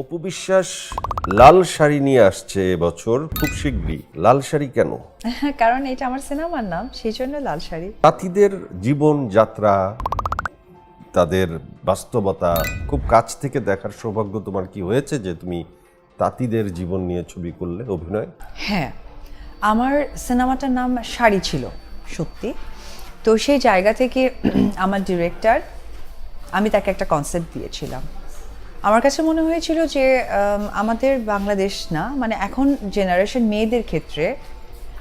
অপু বিশ্বাস লাল শাড়ি নিয়ে আসছে এবছর খুব শীঘ্রই। লাল শাড়ি কেন? কারণ এটা আমার সিনেমার নাম সেই জন্য লাল শাড়ি। তাঁতিদের জীবন যাত্রা তাদের বাস্তবতা খুব কাছ থেকে দেখার সৌভাগ্য তোমার কি হয়েছে যে তুমি তাঁতিদের জীবন নিয়ে ছবি করলে অভিনয়? হ্যাঁ আমার সিনেমাটার নাম শাড়ি ছিল সত্যি। তো সেই জায়গা থেকে আমার ডিরেক্টর আমি তাকে একটা কনসেপ্ট দিয়েছিলাম। আমার কাছে মনে হয়েছিল যে আমাদের বাংলাদেশ না মানে এখন জেনারেশন মেয়েদের ক্ষেত্রে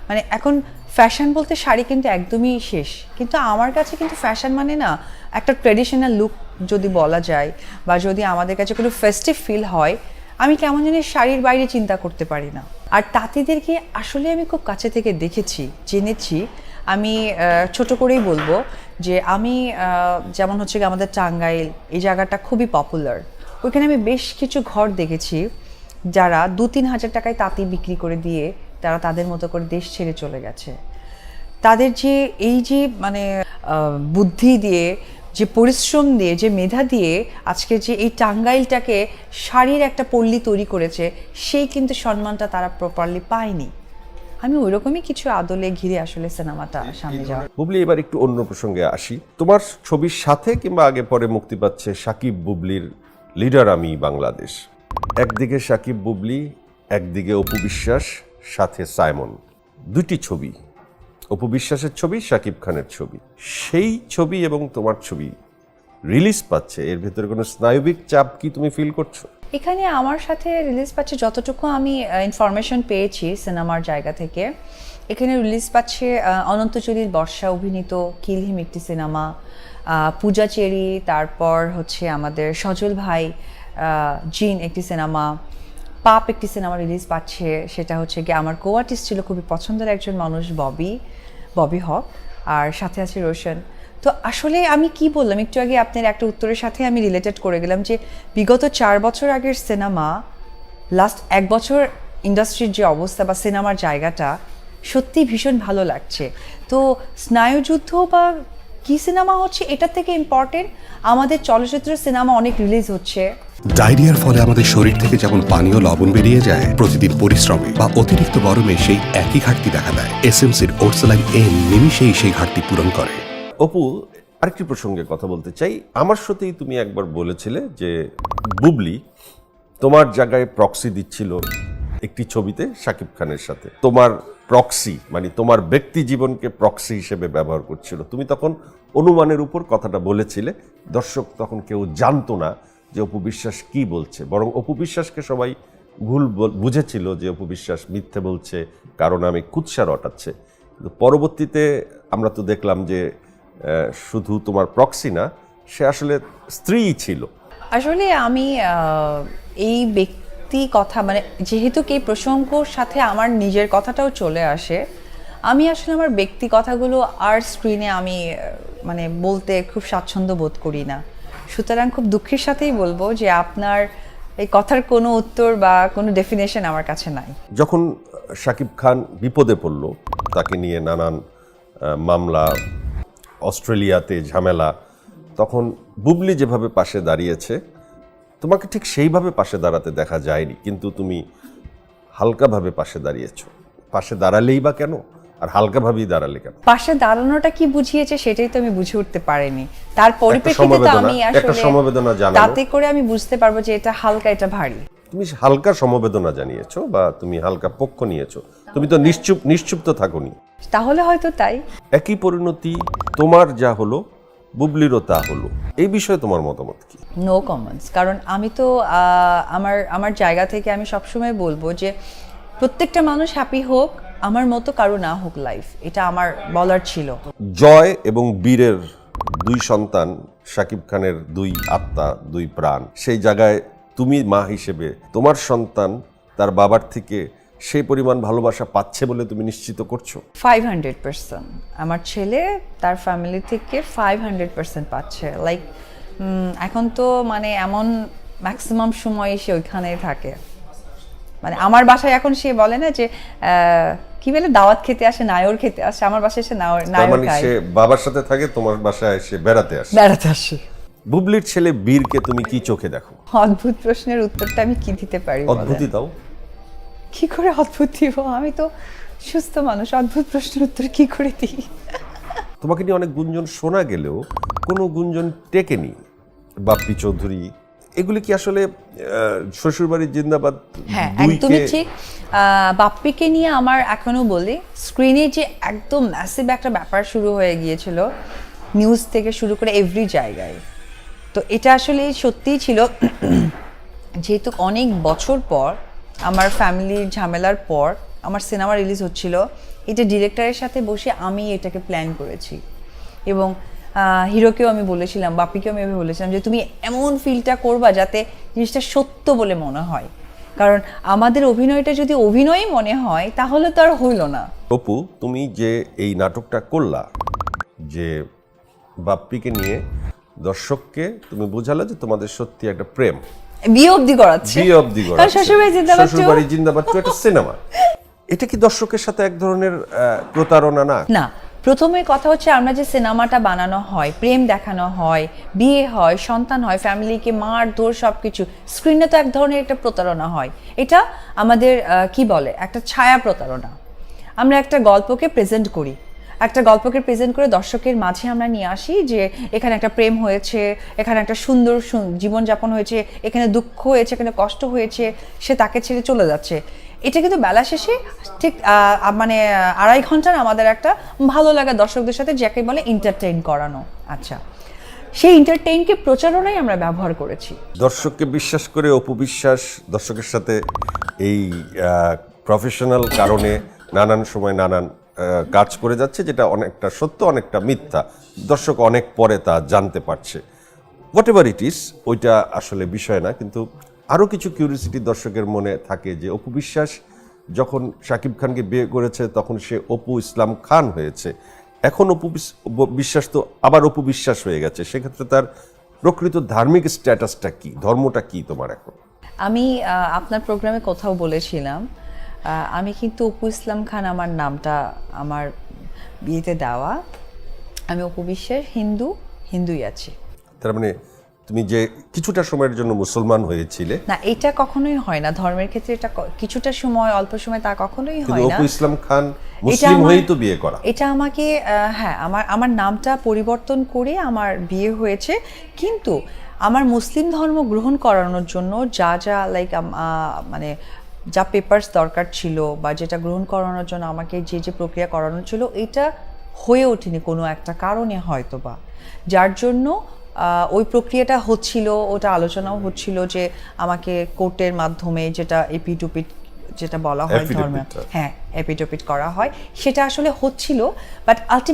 মানে এখন ফ্যাশন বলতে শাড়ি কিন্তু একদমই শেষ। কিন্তু আমার কাছে কিন্তু ফ্যাশন মানে না, একটা ট্রেডিশনাল লুক যদি বলা যায়, বা যদি আমাদের কাছে কোনো ফেস্টিভ ফিল হয়, আমি কেমন জানি শাড়ির বাইরে চিন্তা করতে পারি না। আর তাঁতিদেরকে আসলে আমি খুব কাছে থেকে দেখেছি, জেনেছি। আমি ছোট করেই বলব যে, আমি যেমন হচ্ছে আমাদের টাঙ্গাইল, এই জায়গাটা খুবই পপুলার ওইখানে আমি বেশ কিছু ঘর দেখেছি যারা দু তিন হাজার টাকায় তাঁতি বিক্রি করে দিয়ে তারা তাদের মতো করে দেশ ছেড়ে চলে গেছে। তাদের যে এই যে মানে বুদ্ধি দিয়ে যে পরিশ্রম দিয়ে যে মেধা দিয়ে আজকে যে এই টাঙ্গাইলটাকে শাড়ির একটা পল্লী তৈরি করেছে সেই কিন্তু সম্মানটা তারা প্রপারলি পায়নি। আমি ওইরকমই কিছু আদলে ঘিরে আসলে সিনেমাটা সামনে যাওয়া বুবলি এবার একটু অন্য প্রসঙ্গে আসি। তোমার ছবির সাথে কিংবা আগে পরে মুক্তি পাচ্ছে সাকিব বুবলির লিডার আমি বাংলাদেশ। একদিকে সাকিব বুবলি, একদিকে অপু বিশ্বাস, সাথে সাইমন। দুটি ছবি, অপু বিশ্বাসের ছবি, সাকিব খানের ছবি। সেই ছবি এবং তোমার ছবি রিলিজ পাচ্ছে। এর ভেতরে কোনো স্নায়বিক চাপ কি তুমি ফিল করছ? এখানে আমার সাথে রিলিজ পাচ্ছে যতটুকু আমি ইনফরমেশন পেয়েছি সিনেমার জায়গা থেকে। এখানে রিলিজ পাচ্ছে অনন্ত বর্ষা অভিনীত কিলহিম একটি সিনেমা পূজা চেরি, তারপর হচ্ছে আমাদের সজল ভাই জিন একটি সিনেমা পাপ একটি সিনেমা রিলিজ পাচ্ছে, সেটা হচ্ছে গিয়ে আমার কো আর্টিস্ট ছিল, খুবই পছন্দের একজন মানুষ, ববি ববি হক, আর সাথে আছে রোশন। তো আসলে আমি কি বললাম, একটু আগে আপনার একটা উত্তরের সাথে আমি রিলেটেড করে গেলাম যে বিগত চার বছর আগের সিনেমা লাস্ট এক বছর ইন্ডাস্ট্রির যে অবস্থা বা সিনেমার জায়গাটা সত্যি ভীষণ ভালো লাগছে। তো স্নায়ুযুদ্ধ বা কি সিনেমা হচ্ছে এটার থেকে ইম্পর্টেন্ট আমাদের চলচ্চিত্র সিনেমা অনেক রিলিজ হচ্ছে। ডায়রিয়ার ফলে আমাদের শরীর থেকে যেমন পানীয় লবণ বেরিয়ে যায় প্রতিদিন পরিশ্রমে বা অতিরিক্ত গরমে সেই একই ঘাটতি দেখা দেয়। এসএমসির ওরসালাইন এম নিমিশেই সেই ঘাটতি পূরণ করে। অপু আরেকটি প্রসঙ্গে কথা বলতে চাই। আমার সাথেই তুমি একবার বলেছিলে যে বুবলি তোমার জায়গায় প্রক্সি দিচ্ছিল। একটি ছবিতে শাকিব খানের সাথে। তোমার প্রক্সি মানে তোমার ব্যক্তি জীবনকে প্রক্সি হিসেবে ব্যবহার করছিল। তুমি তখন অনুমানের উপর কথাটা বলেছিলে। দর্শক তখন কেউ জানতো না যে অপু বিশ্বাস কি বলছে। বরং অপু বিশ্বাসকে সবাই ভুল বুঝেছিল যে অপু বিশ্বাস মিথ্যে বলছে, কারণ আমি কুৎসা রটাচ্ছে। কিন্তু পরবর্তীতে আমরা তো দেখলাম যে শুধু তোমার প্রক্সি না, সে আসলে স্ত্রীই ছিল। আসলে আমি এই ব্যক্তি কথা মানে যেহেতু কি প্রসঙ্গর সাথে আমার নিজের কথাটাও চলে আসে, আমি আসলে আমার ব্যক্তি কথাগুলো আর স্ক্রিনে আমি মানে বলতে খুব স্বাচ্ছন্দ্য বোধ করি না। সুতরাং খুব দুঃখের সাথেই বলব যে আপনার এই কথার কোনো উত্তর বা কোনো ডেফিনেশন আমার কাছে নাই। যখন শাকিব খান বিপদে পড়ল, তাকে নিয়ে নানান মামলা, অস্ট্রেলিয়াতে ঝামেলা, তখন বুবলি যেভাবে পাশে দাঁড়িয়েছে তোমাকে ঠিক সেইভাবে পাশে দাঁড়াতে দেখা যায়নি কিন্তু তুমি হালকাভাবে পাশে দাঁড়িয়েছ। পাশে দাঁড়ালেই বা কেন? আর হালকাভাবেই দাঁড়ালে কেন? পাশে দাঁড়ানোটা কি বুঝিয়েছে সেটাই তো আমি বুঝে উঠতে পারিনি। তার পরিপ্রেক্ষিতে তো আমি একটা সমবেদনা জানানো। তাতে করে আমি বুঝতে পারব যে এটা হালকা এটা ভারী। তুমি হালকা সমবেদনা জানিয়েছো বা তুমি হালকা পক্ষ নিয়েছো। তুমি তো নিশ্চুপ নিশ্চুপ তো থাকোনি। তাহলে হয়তো তাই। একই পরিণতি তোমার যা হলো বুবলিরও তা হলো। এই বিষয়ে তোমার মতামত কি? নো কমেন্টস কারণ আমি তো আমার আমার জায়গা থেকে আমি সবসময় বলব যে প্রত্যেকটা মানুষ হ্যাপি হোক আমার মতো কারও না হোক লাইফ এটা আমার বলার ছিল। জয় এবং বীরের দুই সন্তান শাকিব খানের দুই আত্মা দুই প্রাণ সেই জায়গায় তুমি মা হিসেবে তোমার সন্তান তার বাবার থেকে সেই পরিমাণ ভালোবাসা পাচ্ছে বলে তুমি নিশ্চিত করছ? ফাইভ হান্ড্রেড পার্সেন্ট আমার ছেলে তার ফ্যামিলি থেকে ফাইভ হান্ড্রেড পার্সেন্ট পাচ্ছে। লাইক এখন তো মানে এমন ম্যাক্সিমাম সময় সে ওইখানে থাকে। মানে আমার বাসায় এখন সে বলে না যে কি বলে? দাওয়াত খেতে আসে নায়র খেতে আসে আমার বাসায় এসে নায়র নায়র মানে খায়। সে বাবার সাথে থাকে তোমার বাসায় এসে বেড়াতে আসে। বেড়াতে আসে। বুবলির ছেলে বীরকে তুমি কি চোখে দেখো? অদ্ভুত প্রশ্নের উত্তরটা আমি কি দিতে পারি? অদ্ভুতই দাও। কি করে অদ্ভুত দিব? আমি তো সুস্থ মানুষ অদ্ভুত প্রশ্নের উত্তর কি করে দিই? তোমাকে নিয়ে অনেক গুঞ্জন শোনা গেলেও কোনো গুঞ্জন টেকেনি। বাপ্পি চৌধুরী এগুলি কি আসলে শ্বশুরবাড়ির জিন্দাবাদ হ্যাঁ একদমই ঠিক। বাপ্পিকে নিয়ে আমার এখনও বলি স্ক্রিনে যে একদম ম্যাসিভ একটা ব্যাপার শুরু হয়ে গিয়েছিল নিউজ থেকে শুরু করে এভরি জায়গায়। তো এটা আসলে সত্যিই ছিল যেহেতু অনেক বছর পর আমার ফ্যামিলির ঝামেলার পর আমার সিনেমা রিলিজ হচ্ছিল, এটা ডিরেক্টরের সাথে বসে আমি এটাকে প্ল্যান করেছি। এবং হিরোকেও আমি বলেছিলাম, বাপিকেও আমি বলেছিলাম যে, তুমি এমন ফিলটা করবা যাতে জিনিসটা সত্য বলে মনে হয়। কারণ আমাদের অভিনয়টা যদি অভিনয়ই মনে হয়, তাহলে তো আর হইল না। অপু, তুমি যে এই নাটকটা করলা, যে বাপ্পিকে নিয়ে দর্শককে তুমি বোঝালো যে তোমাদের সত্যি একটা প্রেম। বিয়ে অব্দি করাচ্ছে। বিয়ে অব্দি করা শ্বশুরবাড়ি জিন্দাবাদ শ্বশুরবাড়ি জিন্দাবাদ একটা সিনেমা। এটা কি দর্শকের সাথে এক ধরনের প্রতারণা না? না। প্রথমে কথা হচ্ছে আমরা যে সিনেমাটা বানানো হয় প্রেম দেখানো হয় বিয়ে হয় সন্তান হয় ফ্যামিলিকে মার দোর সব কিছু স্ক্রিনে তো এক ধরনের একটা প্রতারণা হয়। এটা আমাদের কি বলে? একটা ছায়া প্রতারণা। আমরা একটা গল্পকে প্রেজেন্ট করি। একটা গল্পকে প্রেজেন্ট করে দর্শকের মাঝে আমরা নিয়ে আসি যে এখানে একটা প্রেম হয়েছে, এখানে একটা সুন্দর জীবনযাপন হয়েছে, এখানে দুঃখ হয়েছে, এখানে কষ্ট হয়েছে, সে তাকে ছেড়ে চলে যাচ্ছে। এটা কিন্তু বেলা শেষে ঠিক মানে আড়াই ঘণ্টার আমাদের একটা ভালো লাগা দর্শকদের সাথে যাকে বলে এন্টারটেইন করানো। আচ্ছা সেই এন্টারটেইনকে প্রচারণাই আমরা ব্যবহার করেছি। দর্শককে বিশ্বাস করে অপু বিশ্বাস দর্শকের সাথে এই প্রফেশনাল কারণে নানান সময় নানান কাজ করে যাচ্ছে, যেটা অনেকটা সত্য, অনেকটা মিথ্যা। দর্শক অনেক পরে তা জানতে পারছে। হোয়াট এভার ইট ইস ওইটা আসলে বিষয় না, কিন্তু আরও কিছু কিউরিসিটি দর্শকের মনে থাকে যে, অপু বিশ্বাস যখন শাকিব খানকে বিয়ে করেছে, তখন সে অপু ইসলাম খান হয়েছে। এখন অপু বিস- বিশ্বাস তো আবার অপু বিশ্বাস হয়ে গেছে। সেক্ষেত্রে তার প্রকৃত ধার্মিক স্ট্যাটাসটা কি? ধর্মটা কি তোমার এখন? আমি আপনার প্রোগ্রামে কোথাও বলেছিলাম আমি কিন্তু অপু ইসলাম খান আমার নামটা আমার বিয়েতে দেওয়া। আমি অপু বিশ্বের হিন্দু হিন্দুই আছি। তার মানে তুমি যে কিছুটা সময়ের জন্য মুসলমান হয়েছিলে। না এটা কখনোই হয় না। ধর্মের ক্ষেত্রে এটা কিছুটা সময় অল্প সময় তা কখনোই হয় না। অপু ইসলাম খান এটা মুসলিম হয়েই তো বিয়ে করা। এটা আমাকে আহ, হ্যাঁ আমার আমার নামটা পরিবর্তন করে আমার বিয়ে হয়েছে। কিন্তু আমার মুসলিম ধর্ম গ্রহণ করানোর জন্য যা যা লাইক মানে যা পেপারস দরকার ছিল বা যেটা গ্রহণ করানোর জন্য আমাকে যে যে প্রক্রিয়া করানো ছিল এটা হয়ে ওঠেনি কোনো একটা কারণে হয়তো বা যার জন্য ওই প্রক্রিয়াটা হচ্ছিল ওটা আলোচনাও হচ্ছিল যে আমাকে কোর্টের মাধ্যমে যেটা এপিটুপিট যেটা বলা হয় ধর্মে। হ্যাঁ এপিটোপিট করা হয় সেটা আসলে হচ্ছিল বাট আলটিমেট